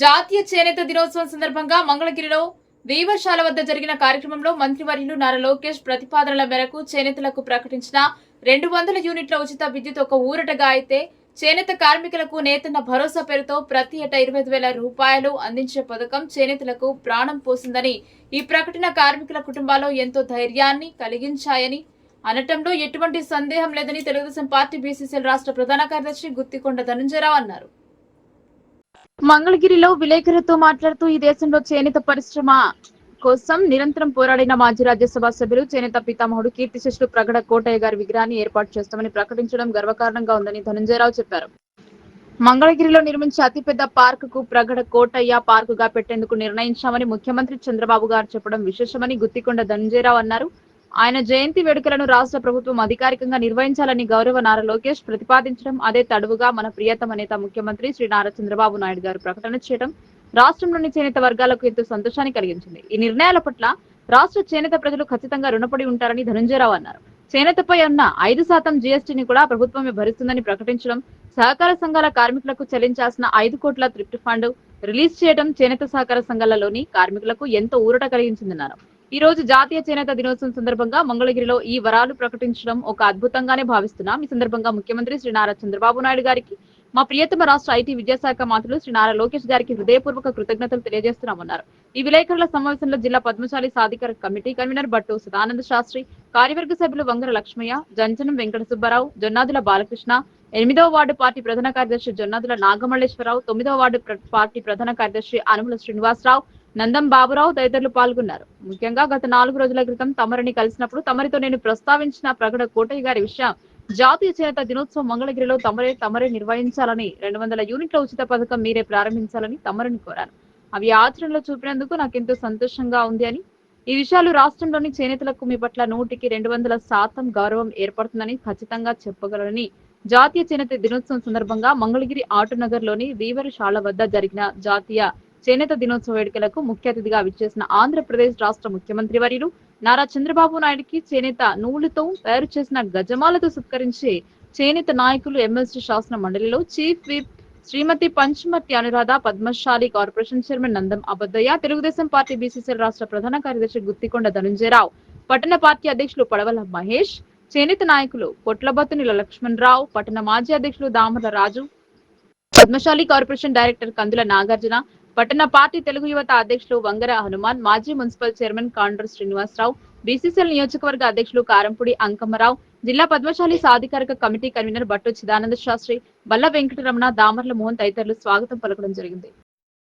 జాతీయ చేనేత దినోత్సవం సందర్భంగా మంగళగిరిలో వీవర్శాల వద్ద జరిగిన కార్యక్రమంలో మంత్రివర్యులు నారా లోకేష్ ప్రతిపాదనల మేరకు చేనేతలకు ప్రకటించిన రెండు వందల యూనిట్ల ఉచిత విద్యుత్ ఒక ఊరటగా అయితే చేనేత కార్మికులకు నేతన్న భరోసా పేరుతో ప్రతి ఏటా ఇరవై వేల రూపాయలు అందించే పథకం చేనేతలకు ప్రాణం పోసిందని ఈ ప్రకటన కార్మికుల కుటుంబాల్లో ఎంతో ధైర్యాన్ని కలిగించాయని అనటంలో ఎటువంటి సందేహం లేదని తెలుగుదేశం పార్టీ బీసీసీఎల్ రాష్ట్ర ప్రధాన కార్యదర్శి గుత్తికొండ ధనంజయరావు అన్నారు. మంగళగిరిలో విలేకరులతో మాట్లాడుతూ ఈ దేశంలో చేనేత పరిశ్రమ కోసం నిరంతరం పోరాడిన మాజీ రాజ్యసభ సభ్యులు చేనేత పితామహుడు కీర్తిశేషులు ప్రగడ కోటయ్య గారి విగ్రహాన్ని ఏర్పాటు చేస్తామని ప్రకటించడం గర్వకారణంగా ఉందని ధనంజయరావు చెప్పారు. మంగళగిరిలో నిర్మించే అతిపెద్ద పార్క్కు ప్రగడ కోటయ్య పార్క్గా పెట్టేందుకు నిర్ణయించామని ముఖ్యమంత్రి చంద్రబాబు గారు చెప్పడం విశేషమని గుత్తికొండ ధనంజయరావు అన్నారు. ఆయన జయంతి వేడుకలను రాష్ట్ర ప్రభుత్వం అధికారికంగా నిర్వహించాలని గౌరవ నారా లోకేష్ ప్రతిపాదించడం అదే తడువుగా మన ప్రియతమ నేత ముఖ్యమంత్రి శ్రీ నారా చంద్రబాబు నాయుడు గారు ప్రకటన చేయడం రాష్ట్రంలోని చేనేత వర్గాలకు ఎంతో సంతోషాన్ని కలిగించింది. ఈ నిర్ణయాల పట్ల రాష్ట్ర చేనేత ప్రజలు ఖచ్చితంగా రుణపడి ఉంటారని ధనంజయరావు అన్నారు. చేనేతపై ఉన్న ఐదు శాతం జీఎస్టీని కూడా ప్రభుత్వమే భరిస్తుందని ప్రకటించడం సహకార సంఘాల కార్మికులకు చెల్లించాల్సిన ఐదు కోట్ల థ్రిఫ్ట్ ఫండ్ రిలీజ్ చేయడం చేనేత సహకార సంఘాలలోని కార్మికులకు ఎంతో ఊరట కలిగించిందన్నారు. ఈ రోజు జాతీయ చేనేత దినోత్సవం సందర్భంగా మంగళగిరిలో ఈ వరాలు ప్రకటించడం ఒక అద్భుతంగానే భావిస్తున్నాం. ఈ సందర్భంగా ముఖ్యమంత్రి శ్రీ నారా చంద్రబాబు నాయుడు గారికి మా ప్రియతమ రాష్ట్ర ఐటీ విద్యాశాఖ మంత్రులు శ్రీ నారా లోకేష్ గారికి హృదయపూర్వక కృతజ్ఞతలు తెలియజేస్తున్నామన్నారు. ఈ విలేకరుల సమావేశంలో జిల్లా పద్మశాలి సాధికార కమిటీ కన్వీనర్ భట్టు సదానంద శాస్త్రి కార్యవర్గ సభ్యులు వంగర లక్ష్మయ్య జంజనం వెంకట సుబ్బారావు జొన్నాదుల బాలకృష్ణ ఎనిమిదవ వార్డు పార్టీ ప్రధాన కార్యదర్శి జొన్నాదుల నాగమల్లేశ్వరరావు తొమ్మిదవ వార్డు పార్టీ ప్రధాన కార్యదర్శి అనుముల శ్రీనివాసరావు నందం బాబురావు తదితరులు పాల్గొన్నారు. ముఖ్యంగా గత నాలుగు రోజుల క్రితం తమరిని కలిసినప్పుడు తమరితో నేను ప్రస్తావించిన ప్రగడ కోటయ్య గారి విషయం జాతీయ చేనేత దినోత్సవం మంగళగిరిలో తమరే తమరే నిర్వహించాలని రెండు వందల యూనిట్ల ఉచిత పథకం మీరే ప్రారంభించాలని తమరిని కోరాను. అవి ఆచరణలో చూపినందుకు నాకెంతో సంతోషంగా ఉంది అని. ఈ విషయాలు రాష్ట్రంలోని చేనేతలకు మీ పట్ల నూటికి రెండు వందల శాతం గౌరవం ఏర్పడుతుందని ఖచ్చితంగా చెప్పగలరని జాతీయ చేనేత దినోత్సవం సందర్భంగా మంగళగిరి ఆటోనగర్లోని వీవరశాల వద్ద జరిగిన జాతీయ చేనేత దినోత్సవ వేడుకలకు ముఖ్య అతిథిగా విచ్చేసిన ఆంధ్రప్రదేశ్ రాష్ట్ర ముఖ్యమంత్రి వర్యులు నారా చంద్రబాబు నాయుడికి చేనేత నూలుతో తయారు చేసిన గజమాలతో సత్కరించి చేనేత నాయకులు ఎమ్మెల్సీ శాసన మండలిలో chief whip Shrimati Panchamarthi Anuradha Padmashali corporation chairman Nandam Abaddayya Telugu Desam party BCCL రాష్ట్ర ప్రధాన కార్యదర్శి గుత్తికొండ ధనుంజయరావు పట్టణ పార్టీ అధ్యక్షులు పడవల మహేష్ చేనేత నాయకులు పొట్లబత్తునిల లక్ష్మణ్ రావు పట్టణ మాజీ అధ్యక్షులు దామర రాజు పద్మశాలి కార్పొరేషన్ డైరెక్టర్ కందుల నాగార్జున పట్టణ పార్టీ తెలుగు యువత అధ్యక్షులు వంగర హనుమాన్ మాజీ municipal chairman Kandra Srinivasarao BCCL నియోజకవర్గ అధ్యక్షులు కారంపూడి అంకమ్మరావు జిల్లా పద్మశాలి సాధికారిక కమిటీ కన్వీనర్ భట్టు చిదానంద శాస్త్రి బల్ల వెంకటరమణ దామర్ల మోహన్ తదితరులు స్వాగతం పలకడం జరిగింది.